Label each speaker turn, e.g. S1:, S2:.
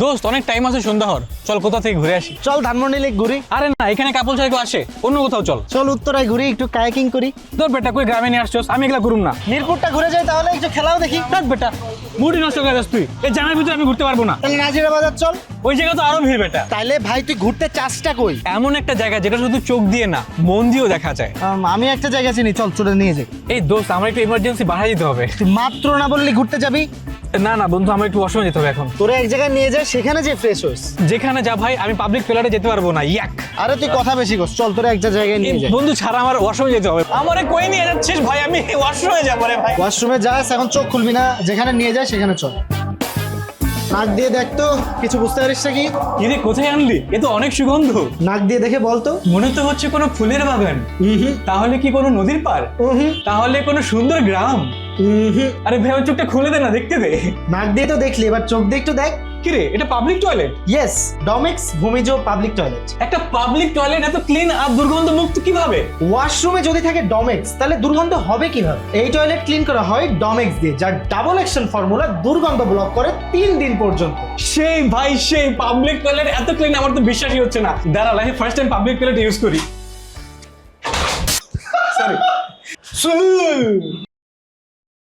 S1: দোস্ত অনেক টাইম আছে সন্ধ্যা হর চল কোথা থেকে ঘুরে আসি?
S2: চল ধানমন্ডি লেক ঘুরি।
S1: আরে না এখানে কাপল ছাড়া আসে অন্য কোথাও চল।
S2: চল উত্তরায় ঘুরি একটু কায়াকিং করি।
S1: তোর বেটা কই গ্রামে নিয়ে আসছোস? আমি এগুলা করুম না।
S2: মিরপুরটা ঘুরে যাই তাহলে একটু খেলাও দেখি।
S1: থাক বেটা মুডি নষ্ট করে যাস তুই। এই জানার ভিতরে আমি ঘুরতে পারব না।
S2: তাহলে নাজিরা বাজার চল।
S1: ওই জায়গা তো আরও ভিড় বেটা।
S2: তাইলে ভাই তুই ঘুরতে চাসটা কই?
S1: এমন একটা জায়গা যেটা শুধু চোখ দিয়ে না মন দিয়েও দেখা যায়।
S2: আমি একটা জায়গা চিনি চল চলে নিয়ে যাই।
S1: এই দোস্ত আমার একটু ইমার্জেন্সি বাড়া যেতে হবে।
S2: তুই মাত্র না বললি ঘুরতে যাবি?
S1: না না বন্ধু আমার একটু ওয়াশরুমে যেতে হবে এখন।
S2: তোরা এক জায়গায় নিয়ে যায় সেখানে যে ফ্রেশ হইস।
S1: যেখানে যা ভাই আমি পাবলিক টয়লেটে যেতে পারব না ইয়াক।
S2: আরে তুই কথা বেশি করছ চল তোরা একটা জায়গায় নিয়ে যাই।
S1: বন্ধু ছাড়া আমার ওয়াশরুমে যেতে হবে। আমারে কই নিয়ে যাচ্ছিস ভাই আমি ওয়াশরুমে যাব রে ভাই।
S2: ওয়াশরুমে যাস এখন চোখ খুলবি না যেখানে নিয়ে যায় সেখানে চল। নাক দিয়ে দেখ তো কিছু বুঝতে পারিস না কি
S1: কি কোথায় আনলি? এ তো অনেক সুগন্ধ।
S2: নাক দিয়ে দেখে বলতো
S1: মনে তো হচ্ছে কোনো ফুলের বাগান। তাহলে কি কোনো নদীর পার তাহলে কোনো সুন্দর গ্রাম? আরে ভেবে চোখটা খুলে দে না দেখতে দে।
S2: নাক দিয়ে তো দেখলি এবার চোখ দিয়ে একটু দেখ।
S1: কি রে এটা পাবলিক টয়লেট
S2: ইয়েস ডমেক্স ভূমিজ পাবলিক টয়লেট
S1: একটা পাবলিক টয়লেট এত ক্লিন আর দুর্গন্ধ মুক্ত কীভাবে
S2: ওয়াশরুমে যদি থাকে ডমেক্স তাহলে দুর্গন্ধ হবে কীভাবে? এই টয়লেট ক্লিন করা হয় ডমেক্স দিয়ে যার ডাবল অ্যাকশন ফর্মুলা দুর্গন্ধ ব্লক করে তিন দিন পর্যন্ত।
S1: সেই ভাই সেই পাবলিক টয়লেট এত ক্লিন আমার তো বিশ্বাসই হচ্ছে না। দাঁড়া লাইফে first time public toilet use করি। সরি